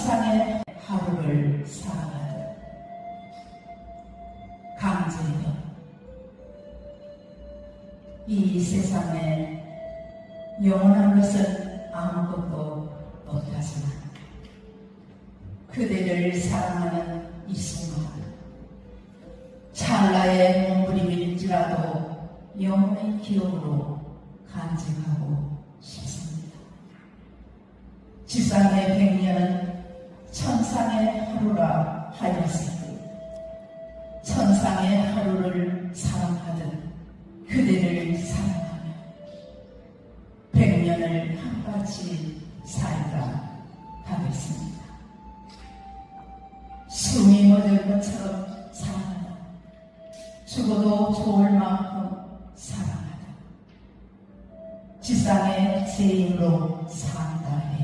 천상의 하루를 사랑하는 강재현 이 세상에 영원한 것은 아무것도 못하지만 그대를 사랑하는 이 순간 찰나의 몸부림일지라도 영원의 기억으로 간직하고 싶습니다. 지상의 백년은 천상의 하루라 하였으니 천상의 하루를 사랑하듯 그대를 사랑하며 백년을 한같이 살다 가겠습니다. 숨이 멎을 것처럼 사랑하다. 죽어도 좋을 만큼 사랑하다. 지상의 죄인으로 산다 해